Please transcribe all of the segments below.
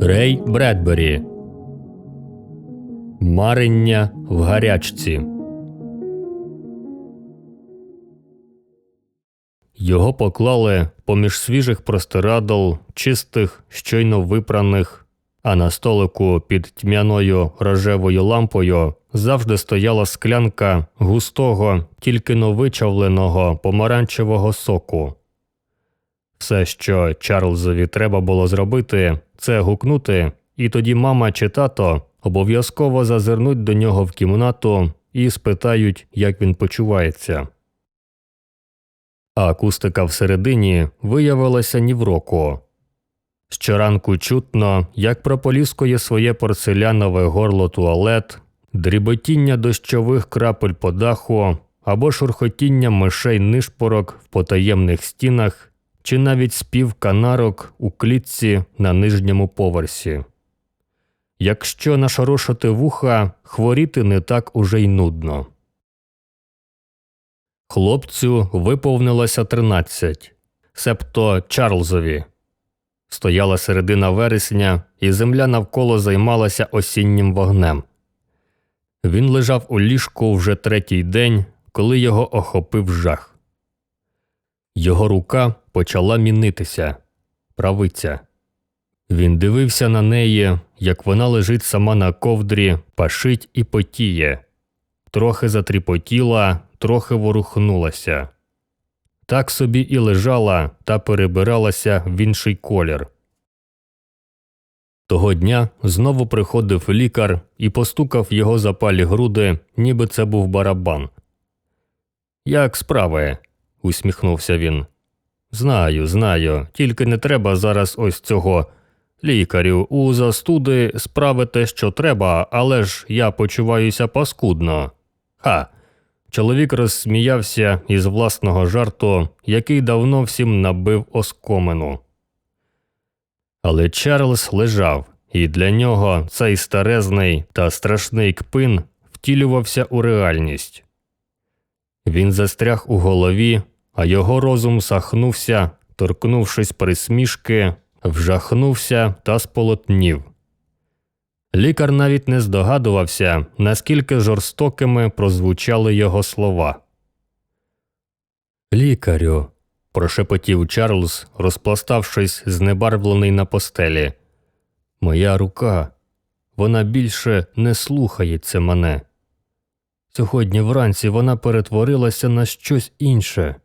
Рей Бредбері Марення в гарячці. Його поклали поміж свіжих простирадл, чистих, щойно випраних, а на столику під тьмяною рожевою лампою завжди стояла склянка густого, тільки но вичавленого помаранчевого соку. Все, що Чарльзові треба було зробити, це гукнути, і тоді мама чи тато обов'язково зазирнуть до нього в кімнату і спитають, як він почувається. А акустика всередині виявилася ні в року. Щоранку чутно, як прополіскує своє порцелянове горло туалет, дріботіння дощових крапель по даху або шурхотіння мишей нишпорок в потаємних стінах, чи навіть спів канарок у клітці на нижньому поверсі. Якщо нашорошити вуха, хворіти не так уже й нудно. Хлопцю виповнилося тринадцять, себто Чарльзові. Стояла середина вересня, і земля навколо займалася осіннім вогнем. Він лежав у ліжку вже третій день, коли його охопив жах. Його рука почала мінитися правиця. Він дивився на неї, як вона лежить сама на ковдрі, пашить і потіє, трохи затріпотіла, трохи ворухнулася. Так собі і лежала та перебиралася в інший колір. Того дня знову приходив лікар і постукав його запалі груди, ніби це був барабан. Як справи? Усміхнувся він. Знаю, знаю, тільки не треба зараз ось цього. Лікарю, у застуди справи те, що треба, але ж я почуваюся паскудно. Ха. Чоловік розсміявся із власного жарту, який давно всім набив оскомину. Але Чарльз лежав, і для нього цей старезний та страшний кпин втілювався у реальність. Він застряг у голові, а його розум сахнувся, торкнувшись присмішки, вжахнувся та сполотнів. Лікар навіть не здогадувався, наскільки жорстокими прозвучали його слова. Лікарю. прошепотів Чарльз, розпластавшись знебарвлений на постелі. Моя рука, вона більше не слухається мене. Сьогодні вранці вона перетворилася на щось інше.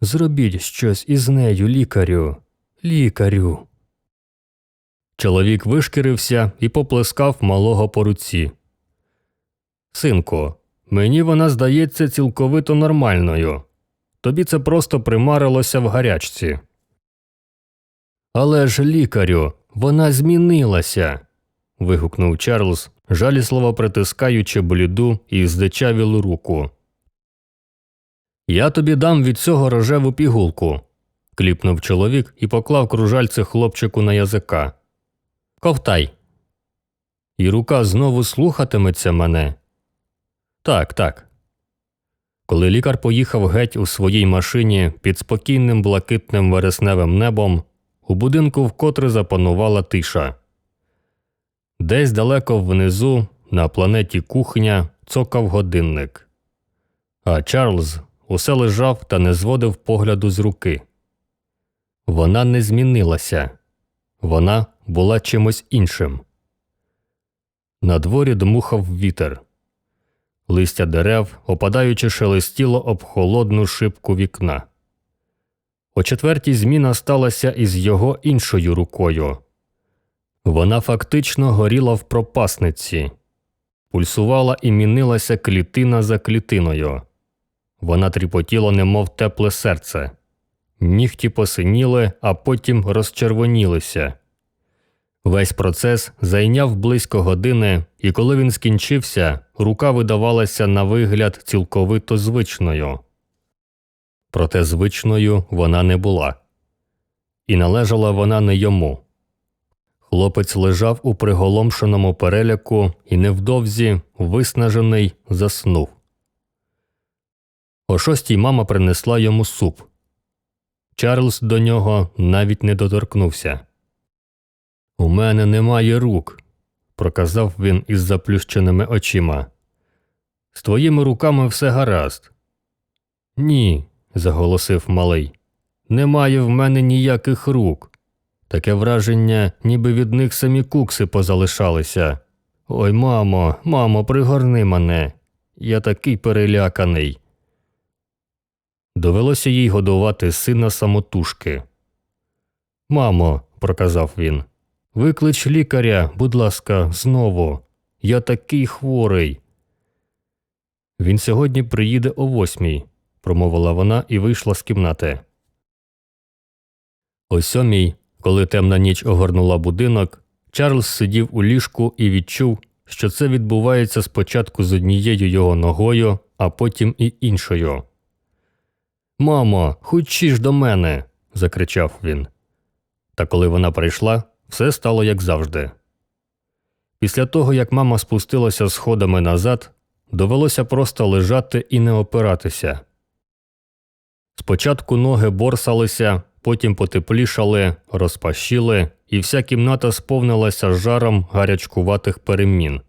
Зробіть щось із нею, лікарю, лікарю. Чоловік вишкірився і поплескав малого по руці. Синку, мені вона здається цілковито нормальною. Тобі це просто примарилося в гарячці. Але ж, лікарю, вона змінилася. вигукнув Чарльз, жалісливо притискаючи бліду і здичавілу руку. Я тобі дам від цього рожеву пігулку. кліпнув чоловік і поклав кружальце хлопчику на язика. Ковтай. І рука знову слухатиметься мене. Так, так. Коли лікар поїхав геть у своїй машині під спокійним блакитним вересневим небом, у будинку вкотре запанувала тиша. Десь далеко внизу, на планеті кухня, цокав годинник. А Чарльз усе лежав та не зводив погляду з руки. Вона не змінилася, вона була чимось іншим. На дворі дмухав вітер. Листя дерев, опадаючи, шелестіло об холодну шибку вікна. О четвертій зміна сталася із його іншою рукою. Вона фактично горіла в пропасниці, пульсувала і мінилася клітина за клітиною. Вона тріпотіла, немов тепле серце. Нігті посиніли, а потім розчервонілися. Весь процес зайняв близько години, і коли він скінчився, рука видавалася на вигляд цілковито звичною. Проте звичною вона не була, і належала вона не йому. Хлопець лежав у приголомшеному переляку і невдовзі, виснажений, заснув. О шостій мама принесла йому суп. Чарльз до нього навіть не доторкнувся. У мене немає рук, проказав він із заплющеними очима. З твоїми руками все гаразд. Ні, заголосив малий. Немає в мене ніяких рук. Таке враження, ніби від них самі кукси позалишалися. Ой, мамо, мамо, пригорни мене. Я такий переляканий. Довелося їй годувати сина самотужки. Мамо, проказав він, виклич лікаря, будь ласка, знову. Я такий хворий. Він сьогодні приїде о восьмій, промовила вона і вийшла з кімнати. О сьомій, коли темна ніч огорнула будинок, Чарльз сидів у ліжку і відчув, що це відбувається спочатку з однією його ногою, а потім і іншою. Мамо, хочеш до мене. закричав він. Та коли вона прийшла, все стало як завжди. Після того, як мама спустилася сходами назад, довелося просто лежати і не опиратися. Спочатку ноги борсалися, потім потеплішали, розпашіли, і вся кімната сповнилася жаром гарячкуватих перемін.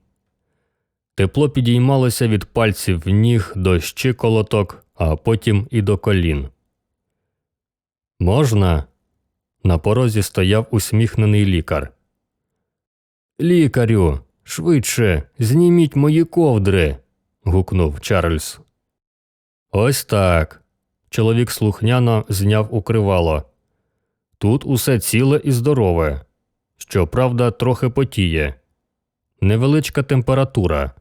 Тепло підіймалося від пальців ніг до щиколоток, а потім і до колін. Можна? На порозі стояв усміхнений лікар. Лікарю, швидше, зніміть мої ковдри. гукнув Чарльз. Ось так. Чоловік слухняно зняв укривало. Тут усе ціле і здорове. Щоправда, трохи потіє. Невеличка температура.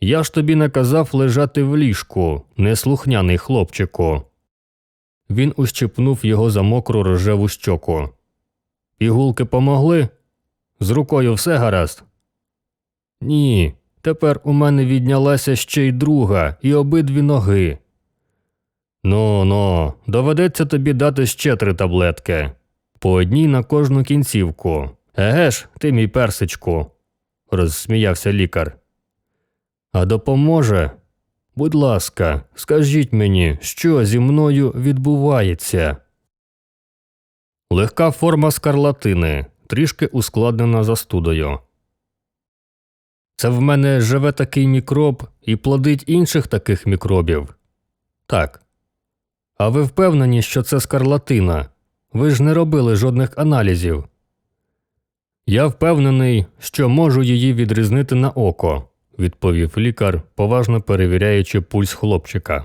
Я ж тобі наказав лежати в ліжку, неслухняний хлопчику. Він ущипнув його за мокру рожеву щоку. Пігулки помогли? З рукою все гаразд? Ні, тепер у мене віднялася ще й друга і обидві ноги. Ну ну, доведеться тобі дати ще три таблетки. По одній на кожну кінцівку. Еге ж, ти мій персичку, розсміявся лікар. А допоможе? Будь ласка, скажіть мені, що зі мною відбувається? Легка форма скарлатини, трішки ускладнена застудою. Це в мене живе такий мікроб і плодить інших таких мікробів. Так. А ви впевнені, що це скарлатина? Ви ж не робили жодних аналізів. Я впевнений, що можу її відрізнити на око, відповів лікар, поважно перевіряючи пульс хлопчика.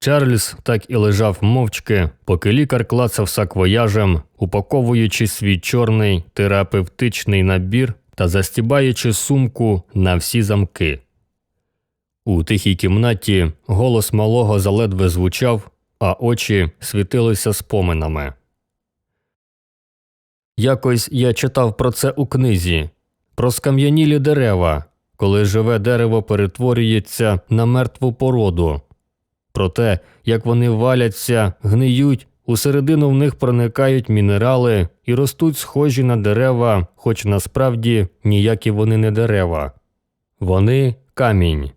Чарльз так і лежав мовчки, поки лікар клацав саквояжем, упаковуючи свій чорний терапевтичний набір та застібаючи сумку на всі замки. У тихій кімнаті голос малого заледве звучав, а очі світилися споминами. Якось я читав про це у книзі про скам'янілі дерева, коли живе дерево перетворюється на мертву породу, про те, як вони валяться, гниють, усередину в них проникають мінерали і ростуть схожі на дерева, хоч насправді ніякі вони не дерева. Вони камінь.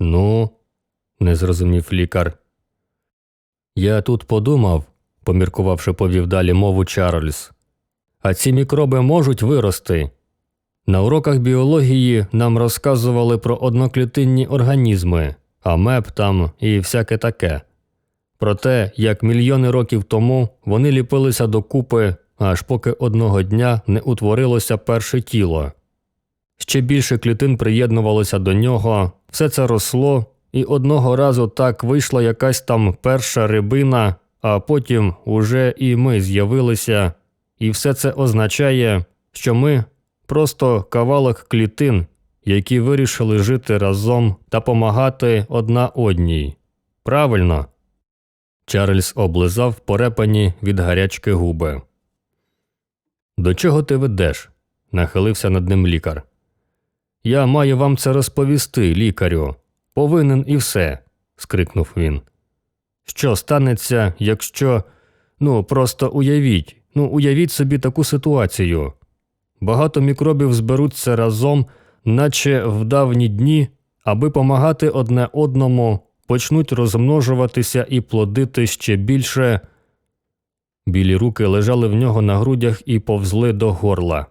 Ну, не зрозумів лікар. Я тут подумав, поміркувавши повів далі мову Чарльз. А ці мікроби можуть вирости. На уроках біології нам розказували про одноклітинні організми, амеб там і всяке таке. Про те, як мільйони років тому вони ліпилися докупи, аж поки одного дня не утворилося перше тіло. Ще більше клітин приєднувалося до нього, все це росло, і одного разу так вийшла якась там перша рибина, а потім уже і ми з'явилися, і все це означає, що ми просто кавалок клітин, які вирішили жити разом та помагати одна одній. Правильно. Чарльз облизав порепані від гарячки губи. До чого ти ведеш? нахилився над ним лікар. Я маю вам це розповісти, лікарю. Повинен і все. скрикнув він. Що станеться, якщо. Ну, просто уявіть, ну уявіть собі таку ситуацію. Багато мікробів зберуться разом, наче в давні дні, аби помагати одне одному, почнуть розмножуватися і плодити ще більше. Білі руки лежали в нього на грудях і повзли до горла.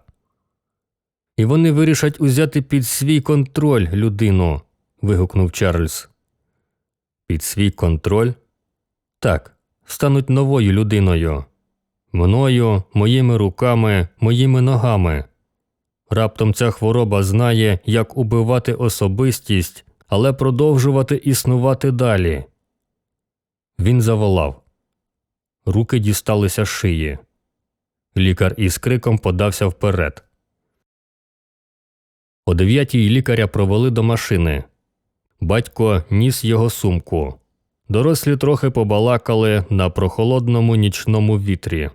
І вони вирішать узяти під свій контроль людину. вигукнув Чарльз. Під свій контроль? Так, стануть новою людиною. Мною, моїми руками, моїми ногами. Раптом ця хвороба знає, як убивати особистість, але продовжувати існувати далі. Він заволав. Руки дісталися шиї. Лікар із криком подався вперед. О дев'ятій лікаря провели до машини. Батько ніс його сумку. Дорослі трохи побалакали на прохолодному нічному вітрі.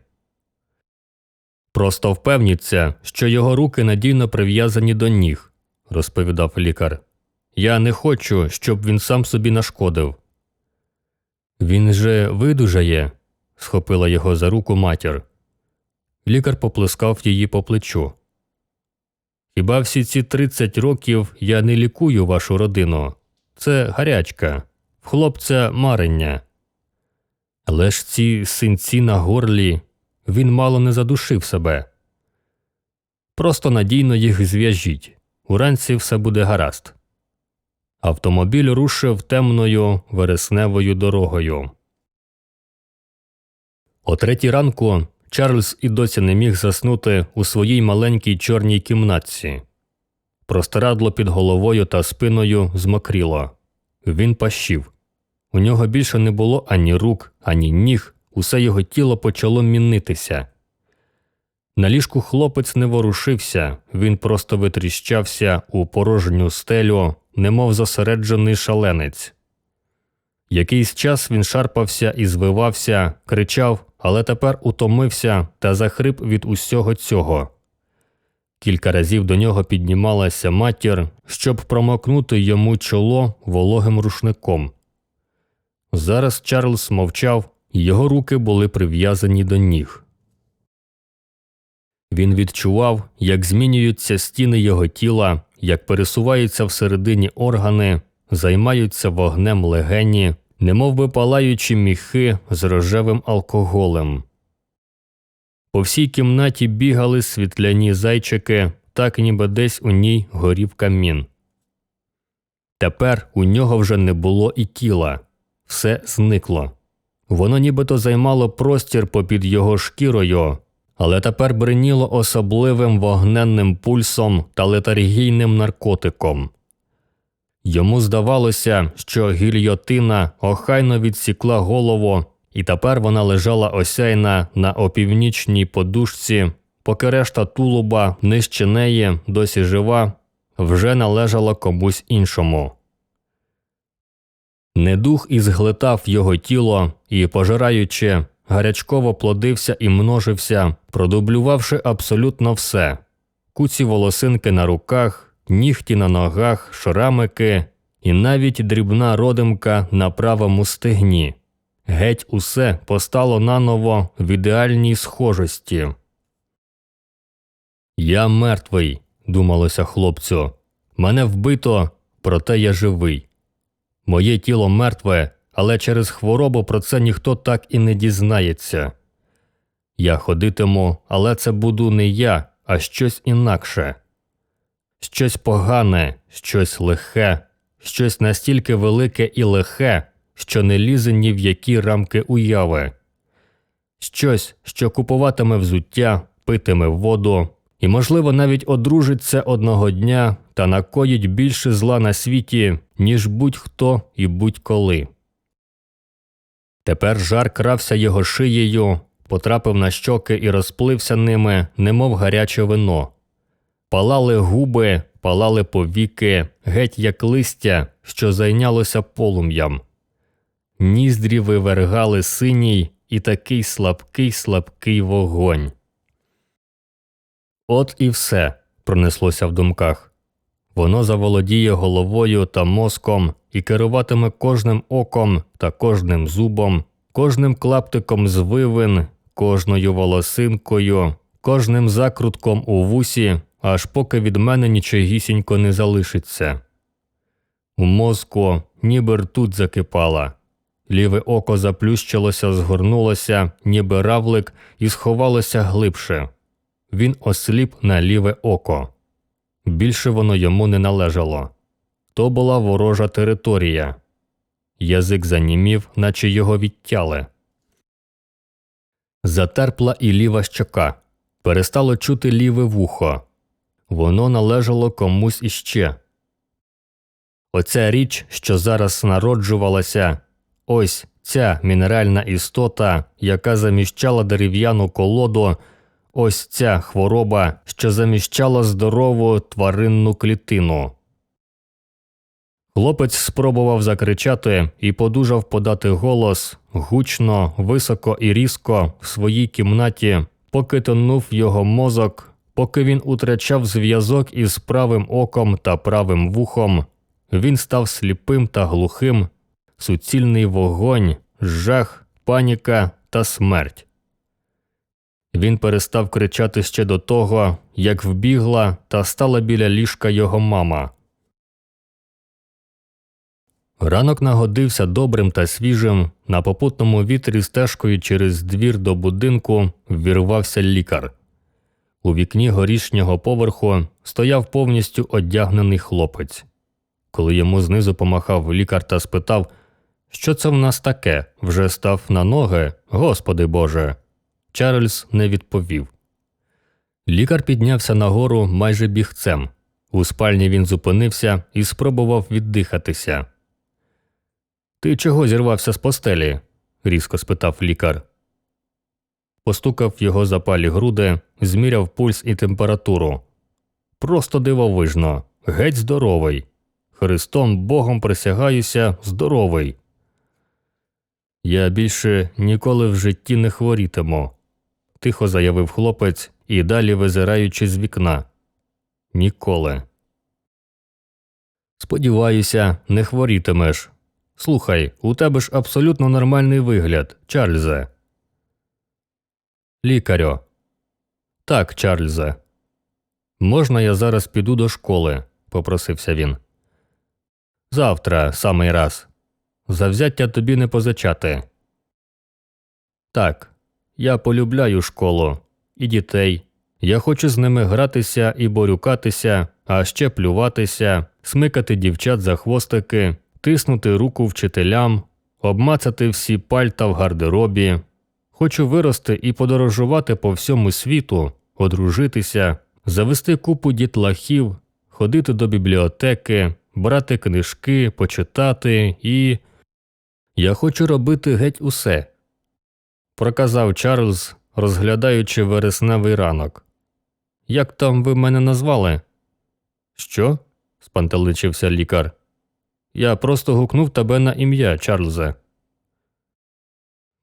Просто впевніться, що його руки надійно прив'язані до ніг, розповідав лікар. Я не хочу, щоб він сам собі нашкодив. Він же видужає, схопила його за руку матір. Лікар поплескав її по плечу. Хіба всі ці 30 років я не лікую вашу родину? Це гарячка, в хлопця марення. Але ж ці синці на горлі він мало не задушив себе. Просто надійно їх зв'яжіть. Уранці все буде гаразд. Автомобіль рушив темною вересневою дорогою. О третій ранку Чарльз і досі не міг заснути у своїй маленькій чорній кімнатці. Простирадло під головою та спиною змокріло. Він пащив. У нього більше не було ані рук, ані ніг, усе його тіло почало мінитися. На ліжку хлопець не ворушився, він просто витріщався у порожню стелю, немов зосереджений шаленець. Якийсь час він шарпався і звивався, кричав, але тепер утомився та захрип від усього цього. Кілька разів до нього піднімалася матір, щоб промокнути йому чоло вологим рушником. Зараз Чарльз мовчав, його руки були прив'язані до ніг. Він відчував, як змінюються стіни його тіла, як пересуваються всередині органи, займаються вогнем легені, немов би палаючі міхи з рожевим алкоголем. По всій кімнаті бігали світляні зайчики, так ніби десь у ній горів камін. Тепер у нього вже не було і тіла, все зникло. Воно нібито займало простір попід його шкірою, але тепер бриніло особливим вогненним пульсом та летаргійним наркотиком. Йому здавалося, що гільйотина охайно відсікла голову, і тепер вона лежала осяйна на опівнічній подушці, поки решта тулуба нижче неї, досі жива, вже належала комусь іншому. Недух ізглитав його тіло і, пожираючи, гарячково плодився і множився, продублювавши абсолютно все куці волосинки на руках, нігті на ногах, шрамики і навіть дрібна родимка на правому стегні. Геть усе постало наново в ідеальній схожості. Я мертвий, думалося хлопцю. Мене вбито, проте я живий. Моє тіло мертве, але через хворобу про це ніхто так і не дізнається. Я ходитиму, але це буду не я, а щось інакше. Щось погане, щось лихе, щось настільки велике і лихе, що не лізе ні в які рамки уяви, щось, що купуватиме взуття, питиме воду і, можливо, навіть одружиться одного дня та накоїть більше зла на світі, ніж будь-хто і будь-коли. Тепер жар крався його шиєю, потрапив на щоки і розплився ними, немов гаряче вино. Палали губи, палали повіки, геть як листя, що зайнялося полум'ям. Ніздрі вивергали синій і такий слабкий слабкий вогонь. От і все пронеслося в думках. Воно заволодіє головою та мозком і керуватиме кожним оком та кожним зубом, кожним клаптиком звивин, кожною волосинкою, кожним закрутком у вусі, аж поки від мене нічогісінько не залишиться. У мозку ніби ртуть закипала. Ліве око заплющилося, згорнулося, ніби равлик, і сховалося глибше. Він осліп на ліве око. Більше воно йому не належало. То була ворожа територія. Язик занімів, наче його відтяли. Затерпла і ліва щока. Перестало чути ліве вухо. Воно належало комусь іще. Оця річ, що зараз народжувалася, ось ця мінеральна істота, яка заміщала дерев'яну колоду, ось ця хвороба, що заміщала здорову тваринну клітину. Хлопець спробував закричати і подужав подати голос гучно, високо і різко в своїй кімнаті, поки тонув його мозок, поки він утрачав зв'язок із правим оком та правим вухом, він став сліпим та глухим, суцільний вогонь, жах, паніка та смерть. Він перестав кричати ще до того, як вбігла та стала біля ліжка його мама. Ранок нагодився добрим та свіжим, на попутному вітрі стежкою через двір до будинку ввірвався лікар. У вікні горішнього поверху стояв повністю одягнений хлопець. Коли йому знизу помахав лікар та спитав, що це в нас таке, вже став на ноги, Господи Боже. Чарльз не відповів. Лікар піднявся нагору майже бігцем. У спальні він зупинився і спробував віддихатися. Ти чого зірвався з постелі? різко спитав лікар. Постукав його запалі груди, зміряв пульс і температуру. Просто дивовижно, геть здоровий. Христом Богом присягаюся, здоровий. Я більше ніколи в житті не хворітиму, тихо заявив хлопець і далі визираючи з вікна. Ніколи. Сподіваюся, не хворітимеш. Слухай, у тебе ж абсолютно нормальний вигляд, Чарльзе. Лікарю. Так, Чарльзе. Можна я зараз піду до школи? попросився він. Завтра, самий раз. Завзяття тобі не позичати. Так, я полюбляю школу і дітей. Я хочу з ними гратися і борюкатися, а ще плюватися, смикати дівчат за хвостики, тиснути руку вчителям, обмацати всі пальта в гардеробі. Хочу вирости і подорожувати по всьому світу, одружитися, завести купу дітлахів, ходити до бібліотеки, брати книжки, почитати і. Я хочу робити геть усе, проказав Чарльз, розглядаючи вересневий ранок. Як там ви мене назвали? Що? спантеличився лікар. Я просто гукнув тебе на ім'я, Чарльзе.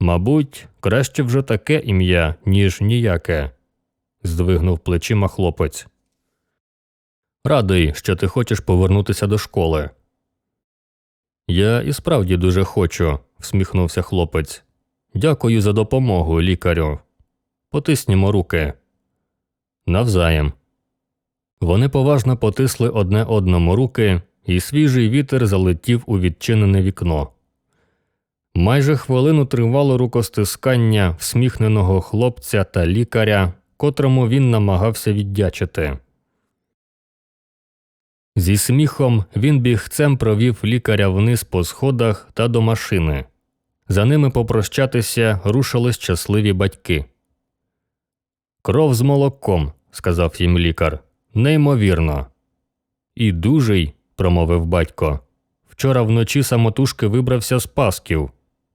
Мабуть, краще вже таке ім'я, ніж ніяке, здвигнув плечима хлопець. Радий, що ти хочеш повернутися до школи. Я і справді дуже хочу, всміхнувся хлопець. Дякую за допомогу, лікарю. Потиснімо руки. Навзаєм. Вони поважно потисли одне одному руки, і свіжий вітер залетів у відчинене вікно. Майже хвилину тривало рукостискання всміхненого хлопця та лікаря, котрому він намагався віддячити. Зі сміхом він бігцем провів лікаря вниз по сходах та до машини. За ними попрощатися рушили щасливі батьки. Кров з молоком, сказав їм лікар. Неймовірно. І дужий, промовив батько. Вчора вночі самотужки вибрався з пасків.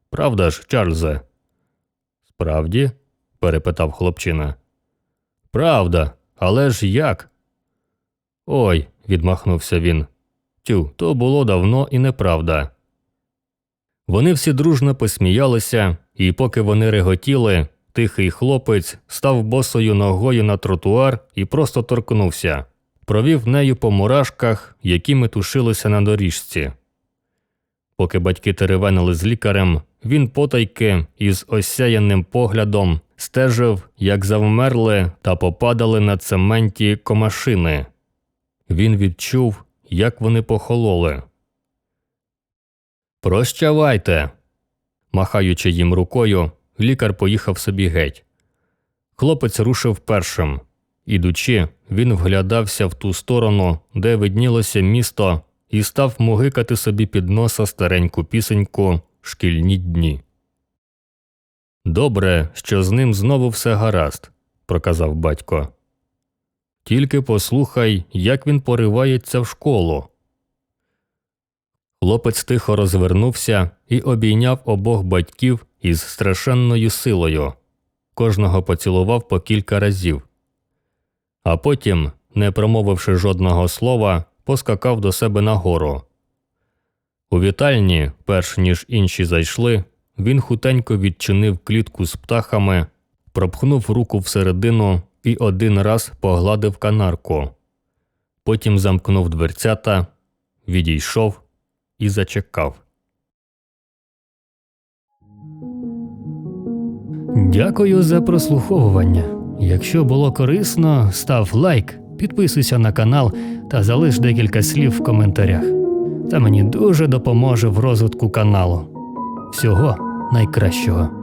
Правда ж, Чарльзе? Справді? перепитав хлопчина. Правда, але ж як? Ой, відмахнувся він. Тю, то було давно і неправда. Вони всі дружно посміялися, і поки вони реготіли, тихий хлопець став босою ногою на тротуар і просто торкнувся, провів нею по мурашках, які метушилися на доріжці. Поки батьки теревенили з лікарем, він потайки із осяяним поглядом стежив, як завмерли та попадали на цементі комашини. Він відчув, як вони похололи. Прощавайте. Махаючи їм рукою, лікар поїхав собі геть. Хлопець рушив першим. Ідучи, він вглядався в ту сторону, де виднілося місто, і став мугикати собі під носа стареньку пісеньку шкільні дні. Добре, що з ним знову все гаразд, проказав батько. Тільки послухай, як він поривається в школу. Хлопець тихо розвернувся і обійняв обох батьків із страшенною силою. Кожного поцілував по кілька разів. А потім, не промовивши жодного слова, поскакав до себе нагору. У вітальні, перш ніж інші зайшли, він хутенько відчинив клітку з птахами, пропхнув руку всередину і один раз погладив канарку. Потім замкнув дверцята, відійшов і зачекав. Дякую за прослуховування. Якщо було корисно, став лайк, підписуйся на канал та залиш декілька слів в коментарях. Це мені дуже допоможе в розвитку каналу. Всього найкращого.